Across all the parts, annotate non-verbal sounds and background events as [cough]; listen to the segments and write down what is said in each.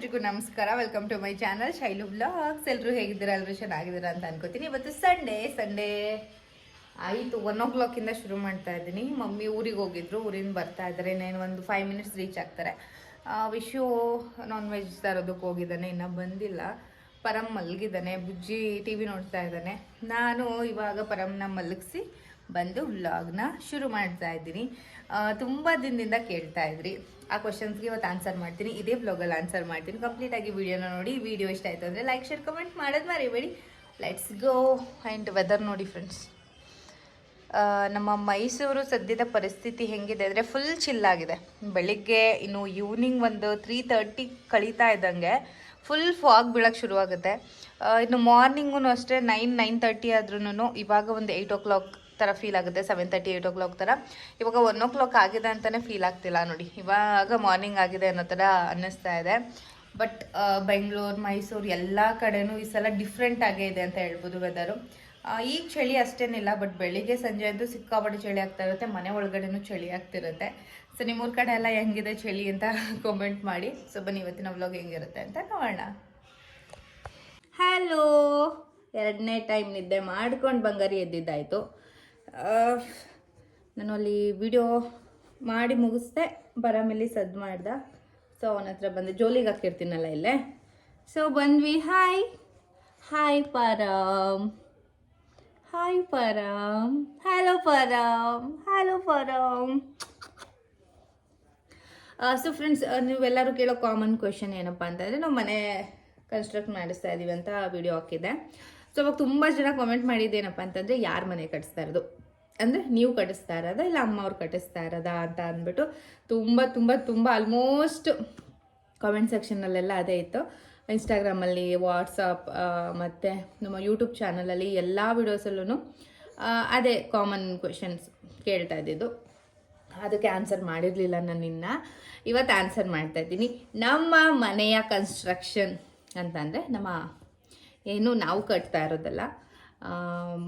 ಎಲ್ರಿಗೂ ನಮಸ್ಕಾರ. Welcome to my channel Shailu blogs ಎಲ್ಲರೂ ಹೇಗಿದ್ದೀರಾ? ಎಲ್ಲರೂ ಚೆನ್ನಾಗಿದ್ದೀರಾ ಅಂತ ಅನ್ಕೋತೀನಿ. ಇವತ್ತು ಸಂಡೇ ಸಂಡೇ ಆಯಿತು. ಒನ್ ಓ ಕ್ಲಾಕಿಂದ ಶುರು ಮಾಡ್ತಾ ಇದ್ದೀನಿ. ಮಮ್ಮಿ ಊರಿಗೆ ಹೋಗಿದ್ರು. ಊರಿಂದ ಬರ್ತಾ ಇದ್ದಾರೆ. ಇನ್ನೇನು ಒಂದು ಫೈವ್ ಮಿನಿಟ್ಸ್ ರೀಚ್ ಆಗ್ತಾರೆ. ವಿಶು ನಾನ್ ವೆಜ್ ತರೋದಕ್ಕೆ ಹೋಗಿದ್ದಾನೆ. ಇನ್ನೂ ಬಂದಿಲ್ಲ. ಪರಂ ಮಲಗಿದ್ದಾನೆ. ಬುಜ್ಜಿ ಟಿ ವಿ ನೋಡ್ತಾ ಇದ್ದಾನೆ. ನಾನು ಇವಾಗ ಪರಮ್ನ ಮಲಗಿಸಿ ಬಂದು ವ್ಲಾಗ್ನ ಶುರು ಮಾಡ್ತಾ ಇದ್ದೀನಿ. ತುಂಬ ದಿನದಿಂದ ಕೇಳ್ತಾ ಇದ್ರಿ. ಆ ಕ್ವಶನ್ಸ್ಗೆ ಇವತ್ತು ಆನ್ಸರ್ ಮಾಡ್ತೀನಿ. ಇದೇ ವ್ಲಾಗಲ್ಲಿ ಆನ್ಸರ್ ಮಾಡ್ತೀನಿ. ಕಂಪ್ಲೀಟಾಗಿ ವಿಡಿಯೋನ ನೋಡಿ ವಿಡಿಯೋ ಇಷ್ಟ ಆಯಿತು ಅಂದರೆ ಲೈಕ್ ಶೇರ್ ಕಮೆಂಟ್ ಮಾಡೋದು ಮರಿಬೇಡಿ. ಲೆಟ್ಸ್ ಗೋ ಆ್ಯಂಡ್ ವೆದರ್ ನೋಡಿ ಫ್ರೆಂಡ್ಸ್ ನಮ್ಮ ಮೈಸೂರು ಸದ್ಯದ ಪರಿಸ್ಥಿತಿ ಹೆಂಗಿದೆ ಅಂದರೆ ಫುಲ್ ಚಿಲ್ಲಾಗಿದೆ ಬೆಳಿಗ್ಗೆ ಇನ್ನು ಈವ್ನಿಂಗ್ ಒಂದು ತ್ರೀ ತರ್ಟಿ ಕಳೀತಾ ಇದ್ದಂಗೆ ಫುಲ್ ಫಾಗ್ ಬೀಳಕ್ಕೆ ಶುರುವಾಗುತ್ತೆ. ಇನ್ನು ಮಾರ್ನಿಂಗೂ ಅಷ್ಟೇ ನೈನ್ ನೈನ್ ತರ್ಟಿ ಆದ್ರೂ ಇವಾಗ ಒಂದು ಏಯ್ಟ್ ಓ ಕ್ಲಾಕ್ ಥರ ಫೀಲ್ ಆಗುತ್ತೆ seven thirty eight o'clock ಥರ. ಇವಾಗ ಒನ್ ಓ ಕ್ಲಾಕ್ ಆಗಿದೆ ಅಂತಲೇ ಫೀಲ್ ಆಗ್ತಿಲ್ಲ ನೋಡಿ. ಇವಾಗ ಮಾರ್ನಿಂಗ್ ಆಗಿದೆ ಅನ್ನೋ ಥರ ಅನ್ನಿಸ್ತಾ ಇದೆ. ಬಟ್ ಬೆಂಗಳೂರು ಮೈಸೂರು ಎಲ್ಲ ಕಡೆನೂ ಈ ಸಲ ಡಿಫ್ರೆಂಟ್ ಆಗೇ ಇದೆ ಅಂತ ಹೇಳ್ಬೋದು ವೆದರು ಈಗ ಚಳಿ ಅಷ್ಟೇನಿಲ್ಲ ಬಟ್ ಬೆಳಿಗ್ಗೆ, ಸಂಜೆ ಅಂತೂ ಸಿಕ್ಕಾಪಟ್ಟೆ ಚಳಿ ಆಗ್ತಾ ಇರುತ್ತೆ. ಮನೆ ಒಳಗಡೆನೂ ಚಳಿ ಆಗ್ತಿರುತ್ತೆ. ಸೊ ನಿಮ್ಮೂರ ಕಡೆ ಎಲ್ಲ ಹೆಂಗಿದೆ ಚಳಿ ಅಂತ [laughs] ಕಾಮೆಂಟ್ ಮಾಡಿ. ಸೊ ಬನ್ನಿ ಇವತ್ತಿನ ವ್ಲಾಗ್ ಹೆಂಗಿರುತ್ತೆ ಅಂತ ನೋಡೋಣ. ಹಲೋ ಎರಡನೇ ಟೈಮ್ ನಿದ್ದೆ ಮಾಡ್ಕೊಂಡು ಬಂಗಾರಿ ಎದ್ದಿದ್ದಾಯಿತು. ನಾನು ಅಲ್ಲಿ ವಿಡಿಯೋ ಮಾಡಿ ಮುಗಿಸ್ದೆ ಬರಾಮೇಲೆ ಸದ್ದು ಮಾಡ್ದ. ಸೊ ಅವನ ಹತ್ರ ಬಂದೆ. ಜೋಲಿಗೆ ಹಾಕಿರ್ತೀನಲ್ಲ ಇಲ್ಲೇ. ಸೊ ಬಂದ್ವಿ. Hi hi Param hi Param hello Param hello Param so friends ನೀವೆಲ್ಲರೂ ಕೇಳೋ ಕಾಮನ್ ಕ್ವೆಶನ್ ಏನಪ್ಪ ಅಂತಂದರೆ, ನಾವು ಮನೆ ಕನ್ಸ್ಟ್ರಕ್ಟ್ ಮಾಡಿಸ್ತಾ ಇದ್ದೀವಿ ಅಂತ ವಿಡಿಯೋ ಹಾಕಿದ್ದೆ. ಸೊ ಅವಾಗ ತುಂಬ ಜನ ಕಾಮೆಂಟ್ ಮಾಡಿದ್ದೇನಪ್ಪ ಅಂತಂದರೆ, ಯಾರು ಮನೆ ಕಟ್ಸ್ತಾ ಇರೋದು? ಅಂದರೆ ನೀವು ಕಟ್ಟಿಸ್ತಾ ಇರೋದಾ ಇಲ್ಲ ಅಮ್ಮ ಅವ್ರು ಕಟ್ಟಿಸ್ತಾ ಇರೋದಾ ಅಂತ ಅಂದ್ಬಿಟ್ಟು ತುಂಬ ತುಂಬ ತುಂಬ ಆಲ್ಮೋಸ್ಟ್ ಕಾಮೆಂಟ್ ಸೆಕ್ಷನ್ನಲ್ಲೆಲ್ಲ ಅದೇ ಇತ್ತು. ಇನ್ಸ್ಟಾಗ್ರಾಮಲ್ಲಿ ವಾಟ್ಸಪ್ ಮತ್ತು ನಮ್ಮ ಯೂಟ್ಯೂಬ್ ಚಾನಲಲ್ಲಿ ಎಲ್ಲ ವಿಡಿಯೋಸಲ್ಲೂ ಅದೇ ಕಾಮನ್ ಕ್ವೆಶನ್ಸ್ ಕೇಳ್ತಾ ಇದ್ದಿದ್ದು. ಅದಕ್ಕೆ ಆನ್ಸರ್ ಮಾಡಿರಲಿಲ್ಲ ನಾನು ಇನ್ನ ಇವತ್ತು ಆನ್ಸರ್ ಮಾಡ್ತಾ ಇದ್ದೀನಿ. ನಮ್ಮ ಮನೆಯ ಕನ್ಸ್ಟ್ರಕ್ಷನ್ ಅಂತಂದರೆ ನಮ್ಮ, ಏನು ನಾವು ಕಟ್ತಾ ಇರೋದಲ್ಲ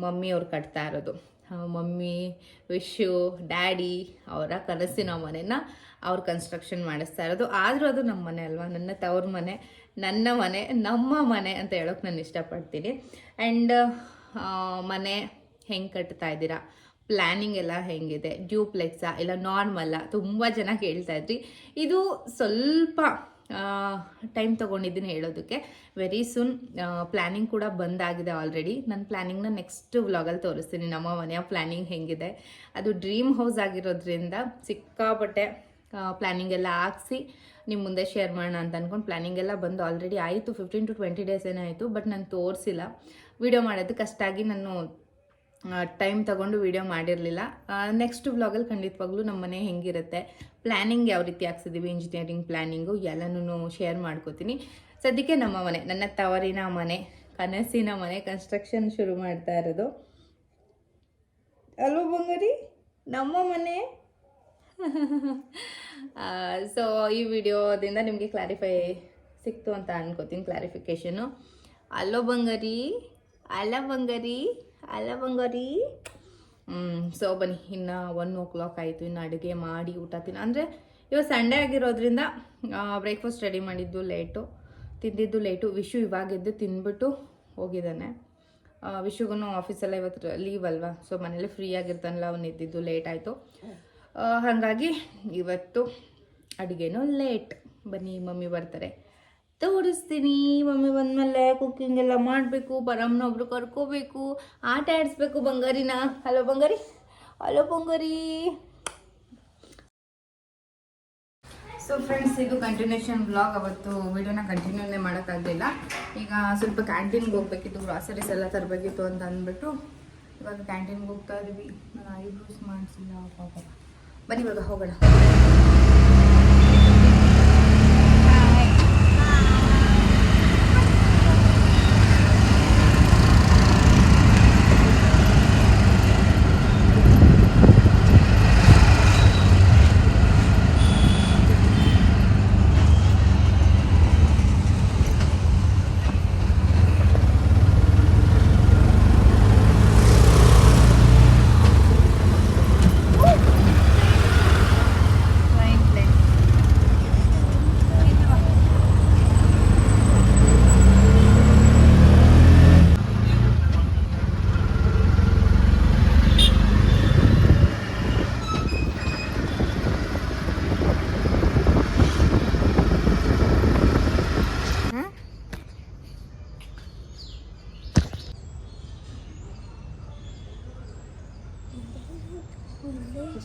ಮಮ್ಮಿಯವ್ರು ಕಟ್ತಾ ಇರೋದು. ಮಮ್ಮಿ, ವಿಶು, ಡ್ಯಾಡಿ ಅವರ ಕನಸಿನ ಮನೆನ ಅವ್ರು ಕನ್ಸ್ಟ್ರಕ್ಷನ್ ಮಾಡಿಸ್ತಾ ಇರೋದು. ಆದರೂ ಅದು ನಮ್ಮ ಮನೆ ಅಲ್ವಾ? ನನ್ನ ತವ್ರ ಮನೆ, ನನ್ನ ಮನೆ, ನಮ್ಮ ಮನೆ ಅಂತ ಹೇಳೋಕೆ ನಾನು ಇಷ್ಟಪಡ್ತೀನಿ. ಆ್ಯಂಡ್ ಮನೆ ಹೆಂಗೆ ಕಟ್ತಾ ಇದ್ದೀರಾ? ಪ್ಲ್ಯಾನಿಂಗ್ ಎಲ್ಲ ಹೆಂಗಿದೆ? ಡ್ಯೂಪ್ಲೆಕ್ಸಾ ಇಲ್ಲ ನಾರ್ಮಲ್ಲ ತುಂಬ ಜನ ಕೇಳ್ತಾ ಇದ್ರಿ ಇದು ಸ್ವಲ್ಪ ಟೈಮ್ ತೊಗೊಂಡಿದ್ದೀನಿ ಹೇಳೋದಕ್ಕೆ. ವೆರಿ ಸೂನ್ ಪ್ಲ್ಯಾನಿಂಗ್ ಕೂಡ ಬಂದಾಗಿದೆ ಆಲ್ರೆಡಿ ನನ್ನ ಪ್ಲ್ಯಾನಿಂಗ್ನ ನೆಕ್ಸ್ಟ್ ವ್ಲಾಗಲ್ಲಿ ತೋರಿಸ್ತೀನಿ. ನಮ್ಮ ಮನೆಯ ಪ್ಲ್ಯಾನಿಂಗ್ ಹೆಂಗಿದೆ. ಅದು ಡ್ರೀಮ್ ಹೌಸ್ ಆಗಿರೋದ್ರಿಂದ ಸಿಕ್ಕಾಪಟ್ಟೆ ಪ್ಲ್ಯಾನಿಂಗ್ ಎಲ್ಲ ಹಾಕ್ಸಿ ನಿಮ್ಮ ಮುಂದೆ ಶೇರ್ ಮಾಡೋಣ ಅಂತ ಅಂದ್ಕೊಂಡು ಪ್ಲ್ಯಾನಿಂಗ್ ಎಲ್ಲ ಬಂದು ಆಲ್ರೆಡಿ ಆಯಿತು. ಫಿಫ್ಟೀನ್ ಟು ಟ್ವೆಂಟಿ ಡೇಸ್ ಏನೋ ಆಯಿತು ಬಟ್ ನಾನು ತೋರಿಸಿಲ್ಲ. ವಿಡಿಯೋ ಮಾಡೋದಕ್ಕೆ ಆಗಿ ನಾನು ಟೈಮ್ ತಗೊಂಡು ವಿಡಿಯೋ ಮಾಡಿರಲಿಲ್ಲ. ನೆಕ್ಸ್ಟ್ ವ್ಲಾಗಲ್ಲಿ ಖಂಡಿತವಾಗ್ಲೂ ನಮ್ಮ ಮನೆ ಹೆಂಗಿರುತ್ತೆ ಪ್ಲ್ಯಾನಿಂಗ್ ಯಾವ ರೀತಿ ಹಾಕ್ಸಿದ್ದೀವಿ ಇಂಜಿನಿಯರಿಂಗ್ ಪ್ಲ್ಯಾನಿಂಗು ಎಲ್ಲನೂ ಶೇರ್ ಮಾಡ್ಕೋತೀನಿ. ಸದ್ಯಕ್ಕೆ ನಮ್ಮ ಮನೆ ನನ್ನ ತವರಿನ ಮನೆ ಕನಸಿನ ಮನೆ ಕನ್ಸ್ಟ್ರಕ್ಷನ್ ಶುರು ಮಾಡ್ತಾ ಇರೋದು. ಅಲ್ವ ಬಂಗಾರಿ ನಮ್ಮ ಮನೆ? [laughs] ಸೊ ಈ ವಿಡಿಯೋದಿಂದ ನಿಮಗೆ ಕ್ಲಾರಿಫೈ ಸಿಕ್ತು ಅಂತ ಅನ್ಕೋತೀನಿ ಕ್ಲಾರಿಫಿಕೇಶನು ಅಲ್ಲೋ ಬಂಗಾರಿ ಅಲ್ಲ ಬಂಗಾರಿ. ಅಲ್ಲ ಬಂಗಾರಿ? ಸೊ ಬನ್ನಿ, ಇನ್ನು ಒನ್ ಓ ಕ್ಲಾಕ್ ಆಯಿತು, ಇನ್ನು ಅಡುಗೆ ಮಾಡಿ ಊಟ ತಿನ್ನ ಅಂದರೆ ಇವಾಗ ಸಂಡೇ ಆಗಿರೋದ್ರಿಂದ ಬ್ರೇಕ್ಫಾಸ್ಟ್ ರೆಡಿ ಮಾಡಿದ್ದು ಲೇಟು ತಿಂದಿದ್ದು ಲೇಟು ವಿಶು ಇವಾಗೆದ್ದು ತಿಂದ್ಬಿಟ್ಟು ಹೋಗಿದ್ದಾನೆ. ವಿಶುಗೂ ಆಫೀಸಲ್ಲ ಇವತ್ತು ಲೀವ್ ಅಲ್ವಾ ಸೊ ಮನೇಲಿ ಫ್ರೀ ಆಗಿರ್ತಾನಲ್ಲ, ಅವ್ನು ಇದ್ದಿದ್ದು ಲೇಟ್ ಆಯಿತು. ಹಾಗಾಗಿ ಇವತ್ತು ಅಡುಗೆನೂ ಲೇಟ್ ಬನ್ನಿ, ಮಮ್ಮಿ ಬರ್ತಾರೆ. ತೋರಿಸ್ತೀನಿ. ಮಮ್ಮಿ ಬಂದಮೇಲೆ ಕುಕ್ಕಿಂಗ್ ಎಲ್ಲ ಮಾಡಬೇಕು ಪರಮ್ನ ಒಬ್ರು ಕರ್ಕೋಬೇಕು, ಆಟ ಆಡಿಸ್ಬೇಕು ಬಂಗಾರಿನ. ಹಲೋ ಬಂಗಾರಿ. ಹಲೋ ಬಂಗಾರಿ. ಸೊ ಫ್ರೆಂಡ್ಸ್ ಇದು ಕಂಟಿನ್ಯೂಷನ್ ಬ್ಲಾಗ್ ಅವತ್ತು ವೀಡಿಯೋನ ಕಂಟಿನ್ಯೂನೇ ಮಾಡೋಕ್ಕಾಗಲಿಲ್ಲ. ಈಗ ಸ್ವಲ್ಪ ಕ್ಯಾಂಟೀನ್ಗೆ ಹೋಗ್ಬೇಕಿತ್ತು ಗ್ರಾಸರೀಸ್ ಎಲ್ಲ ತರಬೇಕಿತ್ತು ಅಂತ ಅಂದ್ಬಿಟ್ಟು ಇವಾಗ ಕ್ಯಾಂಟೀನ್ಗೆ ಹೋಗ್ತಾ ಇದೀವಿ. ನಾನು ಐಬ್ರೋಸ್ ಮಾಡಿಸಿಲ್ಲ, ಪಾಪ. ಬನ್ನಿ ಇವಾಗ ಹೋಗೋಣ.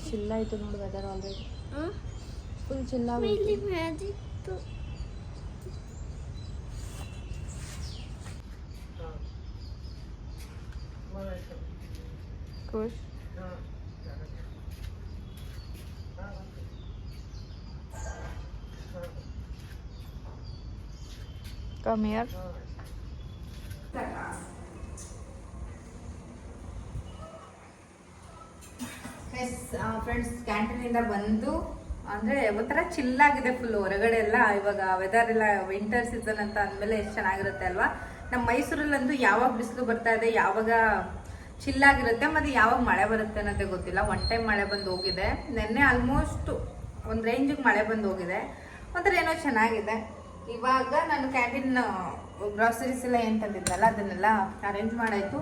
ಚಿಲ್ಲ ಆಯಿತು ನೋಡಿ weather already Huh? Full chill Really magic. Khush Come here. Friends ಕ್ಯಾಂಟೀನಿಂದ ಬಂದು, ಅಂದರೆ ಒಂಥರ ಚಿಲ್ಲಾಗಿದೆ ಫುಲ್ ಹೊರಗಡೆ ಎಲ್ಲ. ಇವಾಗ ವೆದರ್ ಎಲ್ಲ ವಿಂಟರ್ ಸೀಸನ್ ಅಂತ ಅಂದಮೇಲೆ ಎಷ್ಟು ಚೆನ್ನಾಗಿರುತ್ತೆ ಅಲ್ವಾ? ನಮ್ಮ ಮೈಸೂರಲ್ಲಂತೂ ಯಾವಾಗ ಬಿಸಿಲು ಬರ್ತಾ ಇದೆ, ಯಾವಾಗ ಚಿಲ್ಲಾಗಿರುತ್ತೆ ಮತ್ತು ಯಾವಾಗ ಮಳೆ ಬರುತ್ತೆ ಅನ್ನೋದೆ ಗೊತ್ತಿಲ್ಲ. ಒನ್ ಟೈಮ್ ಮಳೆ ಬಂದು ಹೋಗಿದೆ. ನಿನ್ನೆ ಆಲ್ಮೋಸ್ಟ್ ಒಂದು ರೇಂಜಿಗೆ ಮಳೆ ಬಂದು ಹೋಗಿದೆ. ಒಂಥರ ಏನೋ ಚೆನ್ನಾಗಿದೆ. ಇವಾಗ ನಾನು ಕ್ಯಾಂಟೀನ್ ಗ್ರಾಸರೀಸ್ ಎಲ್ಲ ಏನು ತಂದಿದ್ನಲ್ಲ, ಅದನ್ನೆಲ್ಲ ಅರೇಂಜ್ ಮಾಡಾಯಿತು.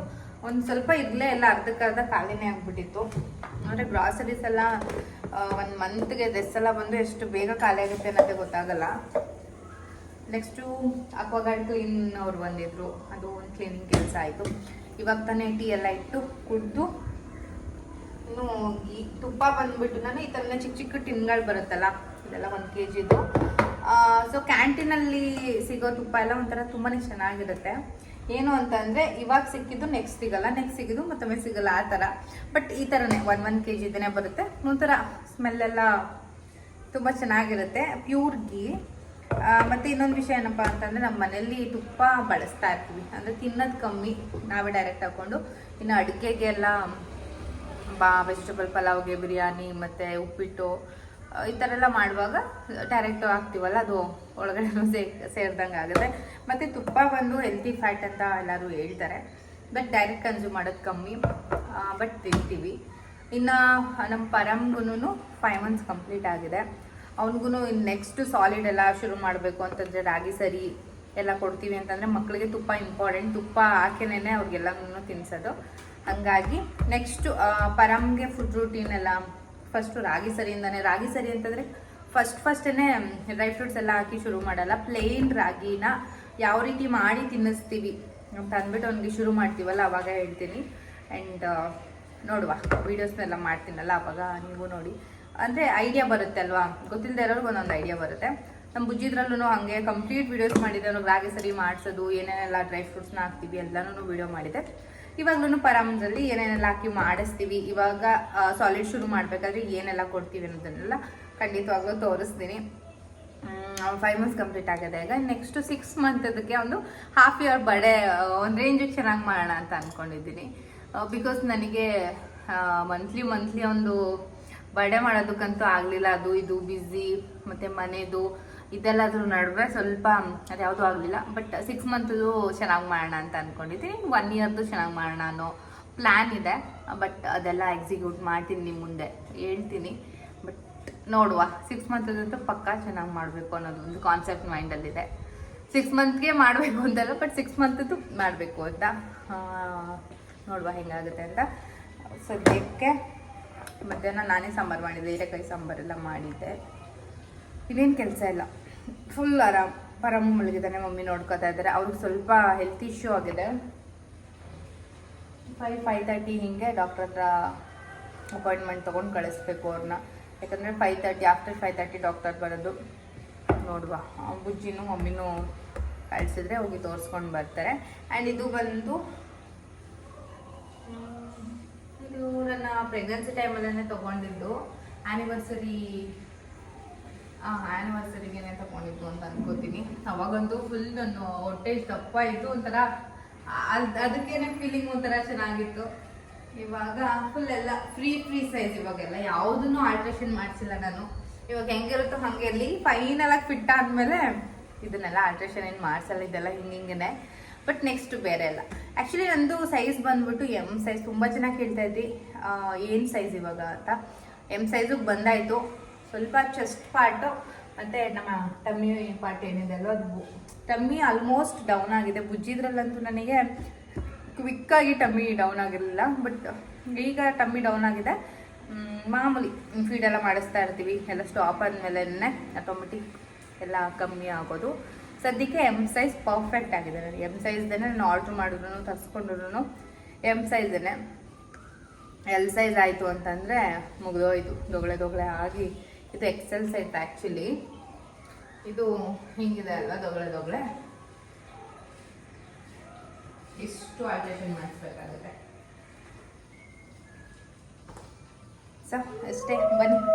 ಒಂದು ಸ್ವಲ್ಪ ಇರಲೇ ಎಲ್ಲ ಅರ್ಧಕ್ಕರ್ಧ ಖಾಲಿನೇ ಆಗ್ಬಿಟ್ಟಿತ್ತು. ಅಂದರೆ ಗ್ರಾಸರೀಸ್ ಎಲ್ಲ ಒಂದು ಮಂತ್ಗೆ ಡ್ರೆಸ್ ಎಲ್ಲ ಬಂದು ಎಷ್ಟು ಬೇಗ ಖಾಲಿ ಆಗುತ್ತೆ ಅನ್ನೋದೇ ಗೊತ್ತಾಗಲ್ಲ. ನೆಕ್ಸ್ಟು ಅಕ್ವಾಗಾರ್ಡ್ ಕ್ಲೀನ್ ಅವ್ರು ಬಂದಿದ್ರು. ಅದು ಒಂದು ಕ್ಲೀನಿಂಗ್ ಕೆಲಸ ಆಯಿತು. ಇವಾಗ ತಾನೇ ಟೀ ಎಲ್ಲ ಇಟ್ಟು ಕುಡಿದು, ಇನ್ನು ಈ ತುಪ್ಪ ಬಂದ್ಬಿಟ್ಟು ನಾನು ಈ ಥರನೇ ಚಿಕ್ಕ ಚಿಕ್ಕ ಟಿನ್ಗಳು ಬರುತ್ತಲ್ಲ, ಇದೆಲ್ಲ ಒಂದು ಕೆ ಜಿದು ಸೊ ಕ್ಯಾಂಟೀನಲ್ಲಿ ಸಿಗೋ ತುಪ್ಪ ಎಲ್ಲ ಒಂಥರ ತುಂಬಾ ಚೆನ್ನಾಗಿರುತ್ತೆ. ಏನು ಅಂತ ಅಂದರೆ ಇವಾಗ ಸಿಕ್ಕಿದ್ದು ನೆಕ್ಸ್ಟ್ ಸಿಗಲ್ಲ ನೆಕ್ಸ್ಟ್ ಸಿಗಿದು ಮತ್ತೊಮ್ಮೆ ಸಿಗಲ್ಲ ಆ ಥರ. ಬಟ್ ಈ ಥರನೇ ಒನ್ ಒನ್ ಕೆ ಜಿದೇ ಬರುತ್ತೆ. ಒಂಥರ ಸ್ಮೆಲ್ಲೆಲ್ಲ ತುಂಬ ಚೆನ್ನಾಗಿರುತ್ತೆ. ಪ್ಯೂರ್ ಗೀ ಮತ್ತು ಇನ್ನೊಂದು ವಿಷಯ ಏನಪ್ಪ ಅಂತಂದರೆ ನಮ್ಮ ಮನೆಯಲ್ಲಿ ತುಪ್ಪ ಬಳಸ್ತಾ ಇರ್ತೀವಿ. ಅಂದ್ರೆ ತಿನ್ನೋದು ಕಮ್ಮಿ. ನಾವೇ ಡೈರೆಕ್ಟ್ ಹಾಕೊಂಡು ಇನ್ನು ಅಡುಗೆಗೆಲ್ಲ, ಬಾ ವೆಜಿಟೇಬಲ್ ಪಲಾವ್ಗೆ ಬಿರಿಯಾನಿ, ಮತ್ತು ಉಪ್ಪಿಟ್ಟು ಈ ಥರ ಎಲ್ಲ ಮಾಡುವಾಗ ಡೈರೆಕ್ಟ್ ಹಾಕ್ತೀವಲ್ಲ, ಅದು ಒಳಗಡೆ ಸೇ, ಸೇರಿದಂಗೆ ಆಗುತ್ತೆ. ಮತ್ತು ತುಪ್ಪ ಬಂದು ಹೆಲ್ತಿ ಫ್ಯಾಟ್ ಅಂತ ಎಲ್ಲರೂ ಹೇಳ್ತಾರೆ. ಬಟ್ ಡೈರೆಕ್ಟ್ ಕನ್ಸ್ಯೂಮ್ ಮಾಡೋದು ಕಮ್ಮಿ. ಬಟ್ ತಿಂತೀವಿ. ಇನ್ನು ನಮ್ಮ ಪರಂಗೂ ಫೈವ್ ಮಂತ್ಸ್ ಕಂಪ್ಲೀಟ್ ಆಗಿದೆ. ಅವನಿಗೂ ನೆಕ್ಸ್ಟ್ ಸಾಲಿಡ್ ಎಲ್ಲ ಶುರು ಮಾಡಬೇಕು ಅಂತಂದರೆ ರಾಗಿ ಸರಿ ಎಲ್ಲ ಕೊಡ್ತೀವಿ ಅಂತಂದರೆ ಮಕ್ಕಳಿಗೆ ತುಪ್ಪ ಇಂಪಾರ್ಟೆಂಟ್ ತುಪ್ಪ ಹಾಕಿನೇ ಅವ್ರಿಗೆಲ್ಲನೂ ತಿನ್ನಿಸೋದು ಹಂಗಾಗಿ ನೆಕ್ಸ್ಟು ಪರಂಗೆ ಫುಡ್ ರೂಟೀನ್ ಎಲ್ಲ ಫಸ್ಟು ರಾಗಿ ಸರಿಯಿಂದಾನೆ ರಾಗಿ ಸರಿ ಅಂತಂದರೆ ಫಸ್ಟ್ ಫಸ್ಟೇ ಡ್ರೈ ಫ್ರೂಟ್ಸ್ ಎಲ್ಲ ಹಾಕಿ ಶುರು ಮಾಡಲ್ಲ. ಪ್ಲೇನ್ ರಾಗಿನ ಯಾವ ರೀತಿ ಮಾಡಿ ತಿನ್ನಿಸ್ತೀವಿ ಅಂತ ಅಂದ್ಬಿಟ್ಟು ಅವ್ನಿಗೆ ಶುರು ಮಾಡ್ತೀವಲ್ಲ, ಅವಾಗ ಹೇಳ್ತೀನಿ. ಆ್ಯಂಡ್ ನೋಡುವ. ವೀಡಿಯೋಸ್ನೆಲ್ಲ ಮಾಡ್ತೀನಲ್ಲ, ಅವಾಗ ನೀವು ನೋಡಿ. ಅಂದರೆ ಐಡಿಯಾ ಬರುತ್ತೆ ಅಲ್ವಾ? ಗೊತ್ತಿಲ್ಲದೆ ಇರೋರ್ಗೆ ಒಂದೊಂದು ಐಡಿಯಾ ಬರುತ್ತೆ. ನಮ್ಮ ಬುಜ್ಜಿದ್ರಲ್ಲೂ ಹಾಗೆ ಕಂಪ್ಲೀಟ್ ವೀಡಿಯೋಸ್ ಮಾಡಿದ್ದೆ. ರಾಗಿ ಸರಿ ಮಾಡಿಸೋದು, ಏನೇನೆಲ್ಲ ಡ್ರೈ ಫ್ರೂಟ್ಸ್ನ ಹಾಕ್ತೀವಿ ಎಲ್ಲನೂ ವೀಡಿಯೋ ಮಾಡಿದೆ ಇವಾಗ್ಲೂ ಪರಾಮದಲ್ಲಿ ಏನೇನೆಲ್ಲ ಹಾಕಿ ಮಾಡಿಸ್ತೀವಿ, ಇವಾಗ ಸಾಲಿಡ್ ಶುರು ಮಾಡಬೇಕಾದ್ರೆ ಏನೆಲ್ಲ ಕೊಡ್ತೀವಿ ಅನ್ನೋದನ್ನೆಲ್ಲ ಖಂಡಿತವಾಗ್ಲೂ ತೋರಿಸ್ತೀನಿ. ಫೈವ್ ಮಂತ್ಸ್ ಕಂಪ್ಲೀಟ್ ಆಗಿದೆ. ಈಗ ನೆಕ್ಸ್ಟ್ ಸಿಕ್ಸ್ ಮಂತ್ ಅದಕ್ಕೆ ಒಂದು ಹಾಫ್ ಇಯರ್ ಬಡೆ ಒಂದು ರೇಂಜ್ ಚೆನ್ನಾಗಿ ಮಾಡೋಣ ಅಂತ ಅಂದ್ಕೊಂಡಿದ್ದೀನಿ ಬಿಕಾಸ್ ನನಗೆ ಮಂತ್ಲಿ ಮಂತ್ಲಿ ಒಂದು ಬರ್ಡೇ ಮಾಡೋದಕ್ಕಂತೂ ಆಗಲಿಲ್ಲ. ಅದು, ಇದು ಬ್ಯುಸಿ ಮತ್ತು ಮನೆದು ಇದೆಲ್ಲದ್ರ ನಡುವೆ ಸ್ವಲ್ಪ ಅದು ಯಾವುದೂ ಆಗಲಿಲ್ಲ. ಬಟ್ ಸಿಕ್ಸ್ ಮಂತ್ದು ಚೆನ್ನಾಗಿ ಮಾಡೋಣ ಅಂತ ಅಂದ್ಕೊಂಡಿದ್ದೀನಿ ಒನ್ ಇಯರ್ದು ಚೆನ್ನಾಗಿ ಮಾಡೋಣ ಅನ್ನೋ ಪ್ಲ್ಯಾನ್ ಇದೆ. ಬಟ್ ಅದೆಲ್ಲ ಎಕ್ಸಿಕ್ಯೂಟ್ ಮಾಡ್ತೀನಿ ನಿಮ್ಮ ಮುಂದೆ. ಹೇಳ್ತೀನಿ. ಬಟ್ ನೋಡುವ. ಸಿಕ್ಸ್ ಮಂತದಂತೂ ಪಕ್ಕಾ ಚೆನ್ನಾಗಿ ಮಾಡಬೇಕು ಅನ್ನೋದು ಒಂದು ಕಾನ್ಸೆಪ್ಟ್ ಮೈಂಡಲ್ಲಿದೆ ಸಿಕ್ಸ್ ಮಂತ್ಗೆ ಮಾಡಬೇಕು ಅಂತಲ್ಲ ಬಟ್ ಸಿಕ್ಸ್ ಮಂತದ್ದು ಮಾಡಬೇಕು ಅಂತ ನೋಡುವ ಹೆಂಗಾಗುತ್ತೆ ಅಂತ. ಸದ್ಯಕ್ಕೆ ಮಧ್ಯಾಹ್ನ ನಾನೇ ಸಾಂಬಾರು ಮಾಡಿದ್ದೆ, ಹೀರೆಕಾಯಿ ಸಾಂಬಾರೆಲ್ಲ ಮಾಡಿದ್ದೆ. ಇನ್ನೇನು ಕೆಲಸ ಇಲ್ಲ. ಫುಲ್ ಆರಾಮ್ ಪರಮ ಮುಳುಗಿದ್ದಾನೆ ಮಮ್ಮಿ ನೋಡ್ಕೋತಾ ಇದ್ದಾರೆ ಅವ್ರಿಗೆ ಸ್ವಲ್ಪ ಹೆಲ್ತ್ ಇಶ್ಯೂ ಆಗಿದೆ. ಫೈವ್ ಫೈವ್ ತರ್ಟಿ ಹಿಂಗೆ ಡಾಕ್ಟರ್ ಹತ್ರ ಅಪಾಯಿಂಟ್ಮೆಂಟ್ ತೊಗೊಂಡು ಕಳಿಸ್ಬೇಕು ಅವ್ರನ್ನ ಯಾಕಂದರೆ five thirty after five thirty doctor ಬರೋದು. ನೋಡುವ. ಬುಜ್ಜಿನೂ ಮಮ್ಮಿನೂ ಕಳಿಸಿದ್ರೆ ಹೋಗಿ ತೋರಿಸ್ಕೊಂಡು ಬರ್ತಾರೆ. ಆ್ಯಂಡ್ ಇದು ಬಂದು ಇದು ನನ್ನ ಪ್ರೆಗ್ನೆನ್ಸಿ ಟೈಮಲ್ಲೇ ತೊಗೊಂಡಿದ್ದು. ಆ್ಯನಿವರ್ಸರಿ ಆ್ಯನಿವರ್ಸರಿಗೇನೆ ತಗೊಂಡಿದ್ದು ಅಂತ ಅನ್ಕೋತೀನಿ. ಅವಾಗಂತೂ ಫುಲ್ ನನ್ನ ಹೊಟ್ಟೆ ದಪ್ಪ ಇತ್ತು ಒಂಥರ ಅದು, ಅದಕ್ಕೇನೆ ಫೀಲಿಂಗ್ ಒಂಥರ ಚೆನ್ನಾಗಿತ್ತು. ಇವಾಗ ಫುಲ್ ಎಲ್ಲ ಫ್ರೀ ಫ್ರೀ ಸೈಜ್ ಇವಾಗೆಲ್ಲ. ಯಾವುದನ್ನು ಆಲ್ಟ್ರೇಷನ್ ಮಾಡಿಸಿಲ್ಲ ನಾನು. ಇವಾಗ ಹೆಂಗಿರುತ್ತೋ ಹಂಗೆ ಇರಲಿ ಫೈನಲ್ ಆಗಿ ಫಿಟ್ ಆದಮೇಲೆ ಇದನ್ನೆಲ್ಲ ಆಲ್ಟ್ರೇಷನ್ ಏನು ಮಾಡಿಸಲ್ಲ, ಇದೆಲ್ಲ ಹಿಂಗೆ ಬಟ್ ನೆಕ್ಸ್ಟ್ ಬೇರೆ ಎಲ್ಲ. ಆ್ಯಕ್ಚುಲಿ ನಂದು ಸೈಜ್ ಬಂದ್ಬಿಟ್ಟು ಎಂ ಸೈಜ್ ತುಂಬ ಚೆನ್ನಾಗಿ ಕೇಳ್ತಾ ಇದ್ದಿ. ಏನು ಸೈಜ್ ಇವಾಗ ಅಂತ. ಎಂ ಸೈಜಿಗೆ ಬಂದಾಯಿತು. ಸ್ವಲ್ಪ ಚೆಸ್ಟ್ ಪಾರ್ಟು ಮತ್ತು ನಮ್ಮ ಟಮ್ಮಿ ಪಾರ್ಟ್ ಏನಿದೆ ಅಲ್ವ? ಅದು ಟಮ್ಮಿ ಆಲ್ಮೋಸ್ಟ್ ಡೌನ್ ಆಗಿದೆ. ಬುಜ್ಜಿದ್ರಲ್ಲಂತೂ ನನಗೆ ಕ್ವಿಕ್ಕಾಗಿ ಟಮ್ಮಿ ಡೌನ್ ಆಗಿರಲಿಲ್ಲ ಬಟ್ ಈಗ ಟಮ್ಮಿ ಡೌನ್ ಆಗಿದೆ. ಮಾಮೂಲಿ ಫೀಡ್ ಎಲ್ಲ ಮಾಡಿಸ್ತಾ ಇರ್ತೀವಿ. ಎಲ್ಲ ಸ್ಟಾಪ್ ಆದಮೇಲೆ ಆಟೋಮೆಟಿಕ್ ಎಲ್ಲ ಕಮ್ಮಿ ಆಗೋದು. ಸದ್ಯಕ್ಕೆ ಎಂ ಸೈಜ್ ಪರ್ಫೆಕ್ಟ್ ಆಗಿದೆ ನನಗೆ. ಎಂ ಸೈಜ್ದೇ ನಾನು ಆರ್ಡ್ರ್ ಮಾಡಿದ್ರು ತರಿಸ್ಕೊಂಡ್ರು ಎಂ ಸೈಜೇ ಎಲ್ ಸೈಜ್ ಆಯಿತು ಅಂತಂದರೆ ಮುಗಿದೋಯ್ತು. ದೊಗಳೆ ದೊಗಳೆ ಆಗಿ ಇದು ಎಕ್ಸೆಲ್ ಸೈಜ್ ಆ್ಯಕ್ಚುಲಿ ಇದು ಹಿಂಗಿದೆ ಅಲ್ವಾ ದೊಗಳೆ ದೊಗಳೆ? ಇಷ್ಟು ಆಲ್ಟ್ರೇಷನ್ ಮಾಡಿಸ್ಬೇಕಾಗುತ್ತೆ. ಸೊ, ಅಷ್ಟೇ, ಬನ್ನಿ.